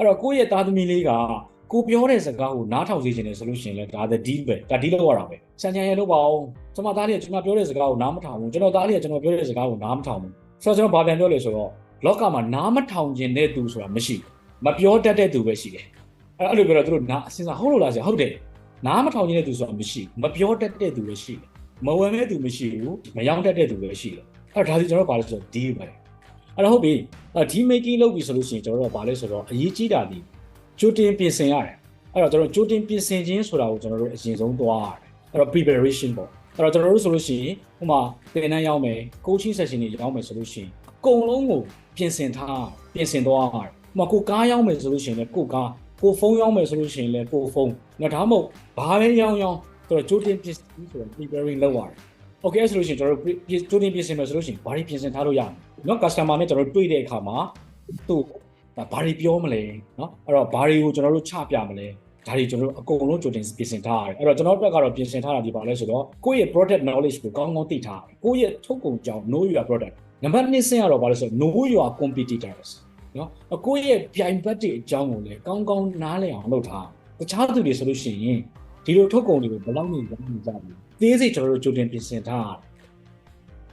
အဲ့တော့ကိုယ့်ရဲ့သားသမီးလေးကကိုပြောတဲ့စကားကိုနားထောင်စေချင်တယ်ဆိုလို့ရှိရင်လည်းဒါ the deal ပဲဒါ deal လောက်ရတာပဲဆန်ချန်ရလို့ပါအောင်ကျွန်မသားလေးကကျွန်မပြောတဲ့စကားကိုနားမထောင်ဘူးကျွန်တော်သားလေးကကျွန်တော်ပြောတဲ့စကားကိုနားမထောင်ဘူးဆိုတော့ကျွန်တော်ဘာပြန်ပြောလဲဆိုတော့လောကမှာနားမထောင်ခြင်းတဲ့သူဆိုတာမရှိဘူးမပြောတတ်တဲ့သူပဲရှိတယ်အဲ့အဲ့လိုပြောတော့သူတို့နားအစင်စားဟုတ်လို့လားဆိုဟုတ်တယ်နားမထောင်ခြင်းတဲ့သူဆိုတာမရှိဘူးမပြောတတ်တဲ့သူပဲရှိတယ်မဝယ်မဲ့သူမရှိဘူးမယောင်းတတ်တဲ့သူပဲရှိတယ်အဲ့တော့ဒါစီကျွန်တော်တို့ဘာလဲဆိုတော့ deal ပဲ အဲ့တော့ဟုတ်ပြီအဲ့ဒီ making လုပ်ပြီဆိုလို့ရှိရင်ကျွန်တော်တို့ကဘာလဲဆိုတော့အရေးကြီးတာဒီကြိုတင်ပြင်ဆင်ရတယ်အဲ့တော့ကျွန်တော်ကြိုတင်ပြင်ဆင်ခြင်းဆိုတာကိုကျွန်တော်တို့အရင်ဆုံးသွားရတယ်အဲ့တော့ preparation ပေါ့အဲ့တော့ကျွန်တော်တို့ဆိုလို့ရှိရင်ဥပမာသင်တန်းရောက်မယ် coaching session တွေရောက်မယ်ဆိုလို့ရှိရင်အကုန်လုံးကိုပြင်ဆင်ထားပြင်ဆင်သွားရတယ်ဥပမာကိုကားရောက်မယ်ဆိုလို့ရှိရင်လည်းကိုကားကိုဖုန်းရောက်မယ်ဆိုလို့ရှိရင်လည်းကိုဖုန်းနော်ဒါမှမဟုတ်ဘာပဲရောက်ရောက်ဆိုတော့ကြိုတင်ပြင်ဆင်ဆိုတော့ preparing လုပ်ရတယ် okay ဆိုလို့ရှိရင်ကျွန်တော်တို့တိုးတင်ပြင်ဆင်မယ်ဆိုလို့ရှိရင်ဘာတွေပြင်ဆင်ထားလို့ရမလဲနော် customer နဲ့ကျွန်တော်တို့တွေ့တဲ့အခါမှာသူ့ဘာတွေပြောမလဲနော်အဲ့တော့ဘာတွေကိုကျွန်တော်တို့ချပြမလဲဒါတွေကျွန်တော်တို့အကုန်လုံးကြိုတင်ပြင်ဆင်ထားရတယ်အဲ့တော့ကျွန်တော်တို့ဘက်ကတော့ပြင်ဆင်ထားတာဒီပါလဲဆိုတော့ကိုယ့်ရဲ့ product knowledge ကိုကောင်းကောင်းသိထားရတယ်ကိုယ့်ရဲ့ထုတ်ကုန်ကြောင်း know your product နံပါတ်2ဆင့်ကတော့ဘာလဲဆိုတော့ know your competitors နော်အကိုယ့်ရဲ့ပြိုင်ဘက်တွေအကြောင်းကိုလည်းကောင်းကောင်းနားလည်အောင်လုပ်ထားတခြားသူတွေဆိုလို့ရှိရင် ဒီလိုထုတ်ကုန်တွေကိုဘယ်လောက်နေကြနေကြပြီသေးစိတ်ကျွန်တော်တို့ကြိုတင်ပြင်ဆင်ထားရတယ်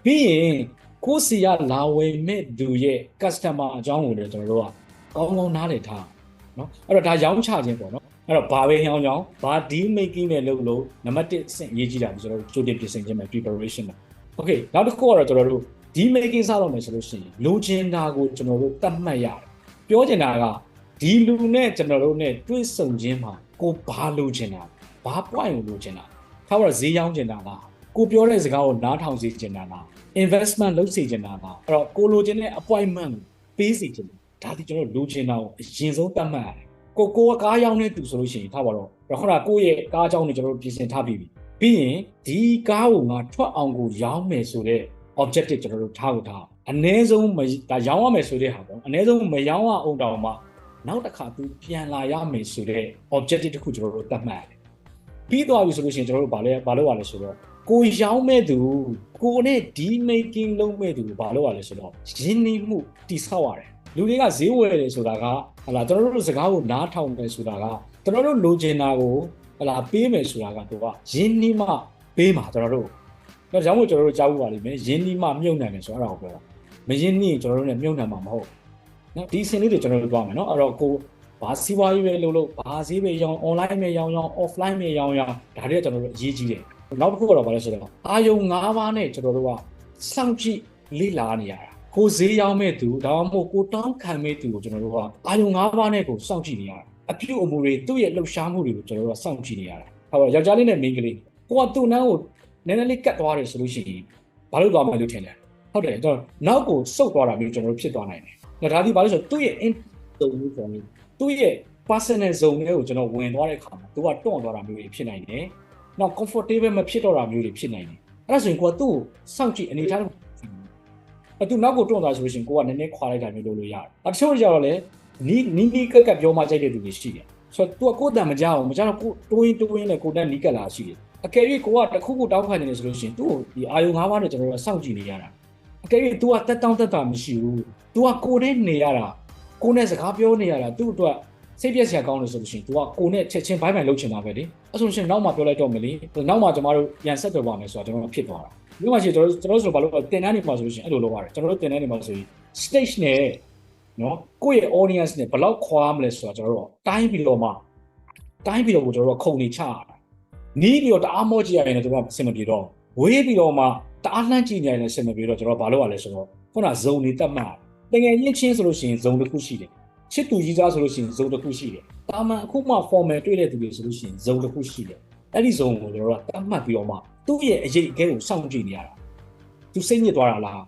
ပြီးရင်ကိုယ်စီရလာဝယ်မဲ့သူရဲ့ customer အကြောင်းကိုလည်းကျွန်တော်တို့ကကောင်းကောင်းနားလည်ထားနော်အဲ့တော့ဒါရောင်းချခြင်းပေါ့နော်အဲ့တော့ဘာပဲရောင်းရောင်းဘာ deal making နဲ့လုပ်လို့နံပါတ်1ဆင့်အရေးကြီးတာကိုကျွန်တော်တို့ကြိုတင်ပြင်ဆင်ခြင်းပဲ preparation ပဲ okay နောက်တစ်ခုကတော့ကျွန်တော်တို့ deal making စတော့မယ်ဆိုလို့ရှိရင်လိုချင်တာကိုကျွန်တော်တို့တတ်မှတ်ရတယ်ပြောချင်တာကဒီလူနဲ့ကျွန်တော်တို့နဲ့တွေ့ဆုံခြင်းမှာကိုဘာလိုချင်တာ ဘာ point ကိုလိုချင်တာထားပါတော့ဈေးရောင်းချင်တာလားကိုပြောတဲ့စကားကိုနားထောင်စေချင်တာလား investment လုပ်စေချင်တာလားအဲ့တော့ကိုလိုချင်တဲ့ appointment ကိုပေးစေချင်တာဒါဒီကျွန်တော်လိုချင်တာကိုအရင်ဆုံးတတ်မှတ်ရတယ်ကိုကိုကကားရောင်းတဲ့သူဆိုလို့ရှိရင်ထားပါတော့ခုနကကိုယ့်ရဲ့ကားအကြောင်းကိုကျွန်တော်တို့ပြင်ဆင်ထားပြီးပြီပြီးရင်ဒီကားကိုငါထွက်အောင်ကိုရောင်းမယ်ဆိုတော့ objective ကျွန်တော်တို့ထားကိုထားအ ਨੇ ဆုံးမဒါရောင်းရမယ်ဆိုတဲ့ဟာပေါ့အ ਨੇ ဆုံးမရောင်းရအောင်တောင်မှနောက်တစ်ခါသူပြန်လာရမယ်ဆိုတဲ့ objective တစ်ခုကျွန်တော်တို့သတ်မှတ်ရတယ် ပြီးသွားပြီဆိုလို့ရှိရင်ကျွန်တော်တို့ဗာလဲဗာလို့ရလဲဆိုတော့ကိုရောင်းမဲ့သူကိုနဲ့ဒီ making လုပ်မဲ့သူဗာလို့ရလဲဆိုတော့ရင်းနှီးမှုတိဆောက်ရတယ်လူတွေကဈေးဝယ်တယ်ဆိုတာကဟလာကျွန်တော်တို့စကားကိုနားထောင်တယ်ဆိုတာကကျွန်တော်တို့လိုချင်တာကိုဟလာပေးမယ်ဆိုတာကသူကရင်းနှီးမှပေးမှာကျွန်တော်တို့ဒါကြောင့်မို့ကျွန်တော်တို့ကြားဖို့ပါလိမ့်မယ်ရင်းနှီးမှမြုပ်နှံတယ်ဆိုတော့အဲ့ဒါကိုပြောတာမရင်းနှီးရင်ကျွန်တော်တို့ ਨੇ မြုပ်နှံမှာမဟုတ်နော်ဒီစင်လေးတွေကျွန်တော်တို့ပြောမယ်နော်အဲ့တော့ကို ဘာစီးပွားရေးပဲလုပ်လို့ဘာဈေးပဲရောင်း online ပဲရောင်းရောင်း offline ပဲရောင်းရောင်းဒါတွေကကျွန်တော်တို့အရေးကြီးတယ်နောက်တစ်ခုကတော့ဘာလဲဆိုတော့အာယုံ၅ပါးနဲ့ကျွန်တော်တို့ကစောင့်ကြည့်လေ့လာနေရတာကိုဈေးရောင်းမဲ့သူဒါမှမဟုတ်ကိုတောင်းခံမဲ့သူကိုကျွန်တော်တို့ကအာယုံ၅ပါးနဲ့ကိုစောင့်ကြည့်နေရတာအပြုအမူတွေသူ့ရဲ့လှုပ်ရှားမှုတွေကိုကျွန်တော်တို့ကစောင့်ကြည့်နေရတာဟုတ်ပါယောက်ျားလေးနဲ့မိန်းကလေးကိုကသူ့နန်းကိုနည်းနည်းလေးကတ်သွားတယ်ဆိုလို့ရှိရင်ဘာလို့သွားမှလို့ထင်လဲဟုတ်တယ်ကျွန်တော်နောက်ကိုစုပ်သွားတာမျိုးကျွန်တော်တို့ဖြစ်သွားနိုင်တယ်ဒါဒါဒီဘာလို့ဆိုတော့သူ့ရဲ့ in တုံလို့ဆိုရင် သူ့ရဲ့ personal zone တွေကိုကျွန်တော်ဝင်သွားတဲ့ခါမှာသူကတွန့်သွားတာမျိုးတွေဖြစ်နိုင်တယ်နောက် comfortable မဖြစ်တော့တာမျိုးတွေဖြစ်နိုင်တယ်အဲ့ဒါဆိုရင်ကိုကသူ့ကိုစောင့်ကြည့်အနေထားအဲ့သူနောက်ကိုတွန့်သွားဆိုလို့ရှိရင်ကိုကနည်းနည်းခွာလိုက်တာမျိုးလုပ်လို့ရတယ်အတချို့ကြတော့လေနီးနီးနီးကက်ကက်ပြောမှကြိုက်တဲ့သူတွေရှိတယ်ဆိုတော့ तू ကကိုယ်တန်မကြောက်ဘူးမကြောက်တော့ကိုတိုးရင်တိုးရင်လည်းကိုယ်တန်နီးကက်လာရှိတယ်အကယ်၍ကိုကတစ်ခုခုတောင်းခံနေတယ်ဆိုလို့ရှိရင်သူ့ကိုဒီအာယုံ၅ပါးနဲ့ကျွန်တော်တို့စောင့်ကြည့်နေရတာအကယ်၍ तू ကတက်တောင်းတက်တာမရှိဘူး तू ကကိုယ်နဲ့နေရတာ ကိုယ်နဲ့စကားပြောနေရတာသူ့အတွက်စိတ်ပြည့်စရာကောင်းလို့ဆိုလို့ရှိရင် तू ကကိုယ်နဲ့ချက်ချင်းဘိုင်းဘိုင်လုပ်ချင်တာပဲလေအဲ့ဆိုရှင်နောက်မှပြောလိုက်တော့မယ်လေနောက်မှကျွန်တော်တို့ပြန်ဆက်သွယ်ပါမယ်ဆိုတာကျွန်တော်ဖြစ်သွားတာဒီမှာရှိကျွန်တော်တို့ကျွန်တော်တို့ဆိုဘာလို့တင်တန်းနေမှာဆိုလို့ရှိရင်အဲ့လိုလုပ်ရတယ်ကျွန်တော်တို့တင်တန်းနေမှာဆိုရင် stage နဲ့နော်ကိုယ့်ရဲ့ audience နဲ့ဘယ်လောက်ခွာမလဲဆိုတာကျွန်တော်တို့တိုင်းပြီးတော့မှတိုင်းပြီးတော့ကိုကျွန်တော်တို့ခုံနေချရတာနီးပြီးတော့တအားမောကြည့်ရရင်လည်းကျွန်တော်အဆင်မပြေတော့ဝေးပြီးတော့မှတအားလှမ်းကြည့်နေရင်လည်းအဆင်မပြေတော့ကျွန်တော်ဘာလုပ်ရလဲဆိုတော့ခုနဇုံတွေတက်မှတ် တကယ်ရင်းချင်းဆိုလို့ရှိရင်ဇုံတစ်ခုရှိတယ်ချစ်သူကြီးသားဆိုလို့ရှိရင်ဇုံတစ်ခုရှိတယ်တာမန်အခုမှ formal တွေ့တဲ့သူတွေဆိုလို့ရှိရင်ဇုံတစ်ခုရှိတယ်အဲ့ဒီဇုံကိုကျွန်တော်တို့ကတတ်မှတ်ပြီးတော့မှသူ့ရဲ့အရေးအကဲကိုစောင့်ကြည့်နေရတာသူစိတ်ညစ်သွားတာလား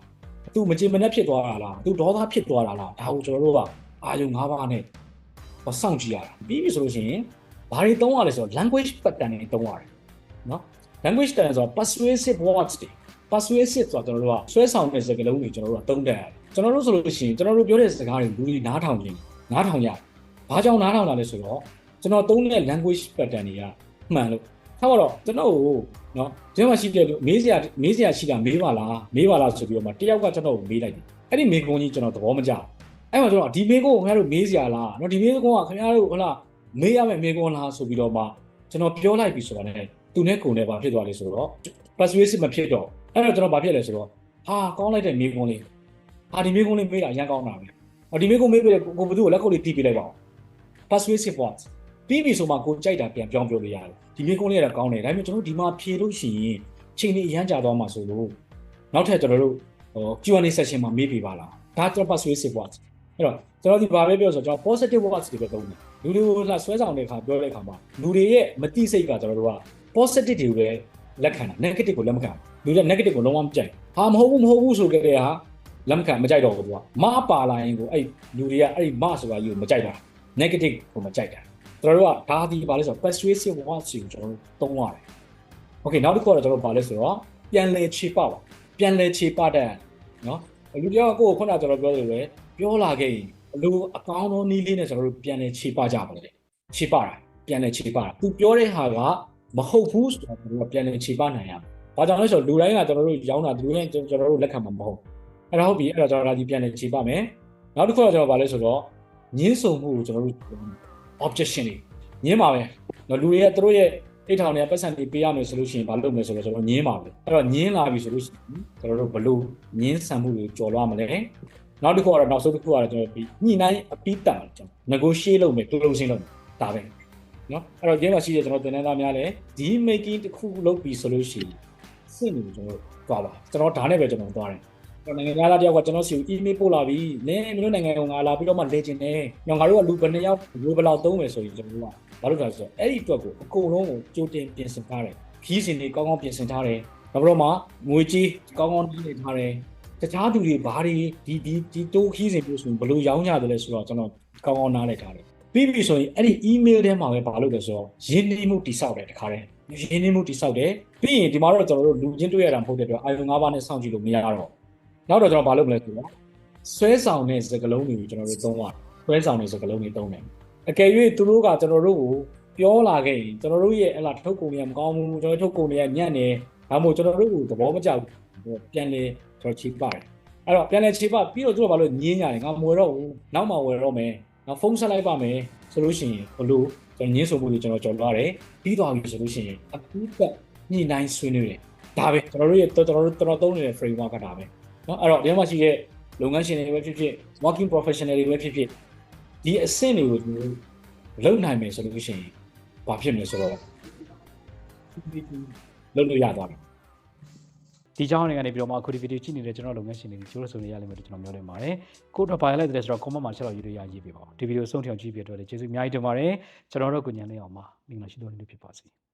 သူမကြင်မနဲ့ဖြစ်သွားတာလားသူဒေါသဖြစ်သွားတာလားဒါကိုကျွန်တော်တို့ကအာယုံ၅ပါးနဲ့ဟောစောင့်ကြည့်ရတာပြီးပြီဆိုလို့ရှိရင်ဘာတွေသုံးရလဲဆိုတော့ language pattern တွေသုံးရတယ်နော် language pattern ဆိုတော့ persuasive words တွေ persuasive ဆိုတော့ကျွန်တော်တို့ကဆွဲဆောင်တဲ့စကားလုံးတွေကျွန်တော်တို့ကသုံးတတ်ရတယ် ကျွန်တော်တို့ဆိုလို့ရှိရင်ကျွန်တော်တို့ပြောတဲ့စကားတွေလူတွေနားထောင်နေနားထောင်ရတယ်။ဘာကြောင့်နားထောင်တာလဲဆိုတော့ကျွန်တော်သုံးတဲ့ language pattern တွေကမှန်လို့ထားပါတော့ကျွန်တော်ကိုနော်ဒီမှာရှိတယ်လို့မေးစရာမေးစရာရှိတာမေးပါလားမေးပါလားဆိုပြီးတော့မှတယောက်ကကျွန်တော်ကိုမေးလိုက်တယ်။အဲ့ဒီမေးခွန်းကြီးကျွန်တော်သဘောမကျဘူး။အဲ့မှာကျွန်တော်ဒီမေးခွန်းကိုခင်ဗျားတို့မေးစရာလားနော်ဒီမေးခွန်းကခင်ဗျားတို့ဟလာမေးရမယ့်မေးခွန်းလားဆိုပြီးတော့မှကျွန်တော်ပြောလိုက်ပြီဆိုတာနဲ့သူနဲ့ကိုယ်နဲ့ဘာဖြစ်သွားလဲဆိုတော့ persuasive မဖြစ်တော့အဲ့တော့ကျွန်တော်ဘာဖြစ်လဲဆိုတော့ဟာကောင်းလိုက်တဲ့မေးခွန်းလေး ဟာဒီမေကုန်းလေးမေးတာအရင်ကောင်းတာပဲဟောဒီမေကုန်းမေးပြီးတဲ့ကိုဘသူ့ကိုလက်ခုပ်လေးတီးပြလိုက်ပါဦး persuasive words ပြီးပြီဆိုမှကိုကြိုက်တာပြန်ပြောင်းပြောလို့ရတယ်ဒီမေကုန်းလေးကတော့ကောင်းတယ်ဒါပေမဲ့ကျွန်တော်တို့ဒီမှာဖြေလို့ရှိရင်ချိန်လေးအရန်ကြာသွားမှာဆိုလို့နောက်ထပ်ကျွန်တော်တို့ဟို Q&A session မှာမေးပြပါလားဒါကျွန်တော် persuasive words အဲ့တော့ကျွန်တော်ဒီဘာပဲပြောဆိုကျွန်တော် positive words တွေပဲသုံးတယ်လူတွေကိုလှဆွဲဆောင်တဲ့အခါပြောတဲ့အခါမှာလူတွေရဲ့မတိစိတ်ကကျွန်တော်တို့က positive တွေကိုပဲလက်ခံတာ negative ကိုလက်မခံဘူးလူတွေ negative ကိုလုံးဝမကြိုက်ဟာမဟုတ်ဘူးမဟုတ်ဘူးဆိုကြတဲ့ဟာ လက်မခံမကြိုက်တော့ဘူးသူကမပါလာရင်ကိုအဲ့လူတွေကအဲ့ဒီမဆိုတာကြီးကိုမကြိုက်တာ negative ကိုမကြိုက်တာကျွန်တော်တို့ကဒါဒီဘာလဲဆိုတော့ persuasive words ကိုကျွန်တော်တို့သုံးရတယ် okay နောက်တစ်ခုကတော့ကျွန်တော်တို့ဘာလဲဆိုတော့ပြန်လဲခြေပပါပြန်လဲခြေပတဲ့နော်လူတယောက်ကကိုယ်ခုနကကျွန်တော်ပြောသလိုပဲပြောလာခဲ့ရင်ဘလို့အကောင်းဆုံးနည်းလေးနဲ့ကျွန်တော်တို့ပြန်လဲခြေပကြပါလေခြေပတာပြန်လဲခြေပတာသူပြောတဲ့ဟာကမဟုတ်ဘူးဆိုတော့ကျွန်တော်တို့ပြန်လဲခြေပနိုင်ရမယ်ဘာကြောင့်လဲဆိုတော့လူတိုင်းကကျွန်တော်တို့ရောင်းတာလူတိုင်းကျွန်တော်တို့လက်ခံမှာမဟုတ် အဲ့ဒါဟုတ်ပြီအဲ့တော့ကျွန်တော်ဒါဒီပြန်လဲခြေပမယ်နောက်တစ်ခုကကျွန်တော်ဘာလဲဆိုတော့ညင်းဆုံမှုကိုကျွန်တော်တို့ objection တွေညင်းပါပဲလူတွေရဲ့သူတို့ရဲ့အိတ်ထောင်တွေကပတ်စံတွေပေးရမယ်ဆိုလို့ရှိရင်ဘာလုပ်မလဲဆိုတော့ကျွန်တော်ညင်းပါပဲအဲ့တော့ညင်းလာပြီဆိုလို့ရှိရင်ကျွန်တော်တို့ဘလို့ညင်းဆန်မှုတွေကြော်လွှားမလဲနောက်တစ်ခုကတော့နောက်ဆုံးတစ်ခုကတော့ကျွန်တော်ပြီးညှိနှိုင်းအပြီးတန်ကျွန်တော် negotiate လုပ်မယ် closing လုပ်မယ်ဒါပဲနော်အဲ့တော့ရင်းမှာရှိတဲ့ကျွန်တော်တင်နေတာများလဲဒီ making တစ်ခုလုပ်ပြီဆိုလို့ရှိရင်စင့်နေကျွန်တော်သွားပါကျွန်တော်ဒါနဲ့ပဲကျွန်တော်သွားတယ်ကျွ န်တော်နိုင်ငံသားတယောက်ကကျွန်တော်စီကို email ပို့လာပြီးနင်းမျိုးနိုင်ငံကငါလာပြီးတော့မှလေ့ကျင်နေညောင်ငါတို့ကလူဘယ်နှစ်ယောက်လူဘယ်လောက်သုံးမယ်ဆိုရင်ကျွန်တော်တို့ကဘာလို့လဲဆိုတော့အဲ့ဒီအတွက်ကိုအကုန်လုံးကိုကြိုတင်ပြင်ဆင်ထားတယ်ခီးစင်တွေကောင်းကောင်းပြင်ဆင်ထားတယ်နောက်ပြီးတော့မှငွေကြီးကောင်းကောင်းနှိမ့်နေထားတယ်တခြားသူတွေဘာတွေဒီဒီဒီတိုးခီးစင်ပြဆိုရင်ဘယ်လိုရောင်းကြတယ်လဲဆိုတော့ကျွန်တော်ကောင်းကောင်းနားလည်ထားတယ်ပြီးပြီဆိုရင်အဲ့ဒီ email ထဲမှာပဲဘာလုပ်လဲဆိုတော့ရင်းနှီးမှုတိစောက်တယ်တခါတည်းရင်းနှီးမှုတိစောက်တယ်ပြီးရင်ဒီမှာတော့ကျွန်တော်တို့လူချင်းတွေ့ရတာမဟုတ်တဲ့အတွက်အာယုံ၅ပါးနဲ့စောင့်ကြည့်လို့မရတော့ နောက်တော့ကျွန်တော်ဘာလုပ်မလဲဆိုတော့ဆွဲဆောင်တဲ့စကလုံးတွေကိုကျွန်တော်တို့သုံးရတယ်ဆွဲဆောင်တဲ့စကလုံးတွေသုံးတယ်အကယ်၍သူတို့ကကျွန်တော်တို့ကိုပြောလာခဲ့ရင်ကျွန်တော်တို့ရဲ့အလားထုတ်ကုန်တွေကမကောင်းဘူးကျွန်တော်ထုတ်ကုန်တွေကညံ့နေဒါမှမဟုတ်ကျွန်တော်တို့ကိုသဘောမကျဘူးပြန်လေကျွန်တော်ချိပါတယ်အဲ့တော့ပြန်လေချိပပြီးတော့သူတို့ဘာလို့ညင်းရတယ်ငါမဝယ်တော့ဘူးနောက်မှဝယ်တော့မယ်ငါဖုန်းဆက်လိုက်ပါမယ်ဆိုလို့ရှိရင်ဘလို့ကျွန်တော်ညင်းဆိုမှုတွေကျွန်တော်ကြော်သွားတယ်ပြီးသွားပြီဆိုလို့ရှိရင်အခုကညှိနှိုင်းဆွေးနွေးတယ်ဒါပဲကျွန်တော်တို့ရဲ့ကျွန်တော်တို့တော်တော်သုံးနေတဲ့ framework ကဒါပဲ နော်အဲ့တော့ဒီမှာရှိတဲ့လုပ်ငန်းရှင်တွေပဲဖြစ်ဖြစ် working professional တွေပဲဖြစ်ဖြစ်ဒီအဆင့်တွေကိုသူလုံနိုင်မယ်ဆိုလို့ရှိရင်ဘာဖြစ်မလဲဆိုတော့လုံလို့ရသွားတယ်ဒီကြောင်းတွေကနေပြီးတော့မှ code video ကြည့်နေတဲ့ကျွန်တော်လုပ်ငန်းရှင်တွေကြိုးရဆိုနေရလိမ့်မယ်လို့ကျွန်တော်ပြောနေပါတယ်။ code ဘာလိုက်တယ်ဆိုတော့ comment မှာချက်တော့ရေးလို့ရရေးပေးပါဦး။ဒီ video ဆုံးထအောင်ကြည့်ပြတော့လေကျေးဇူးအများကြီးတင်ပါတယ်။ကျွန်တော်တို့ကိုညံလေးအောင်ပါမင်္ဂလာရှိတော်လေးဖြစ်ပါစေ။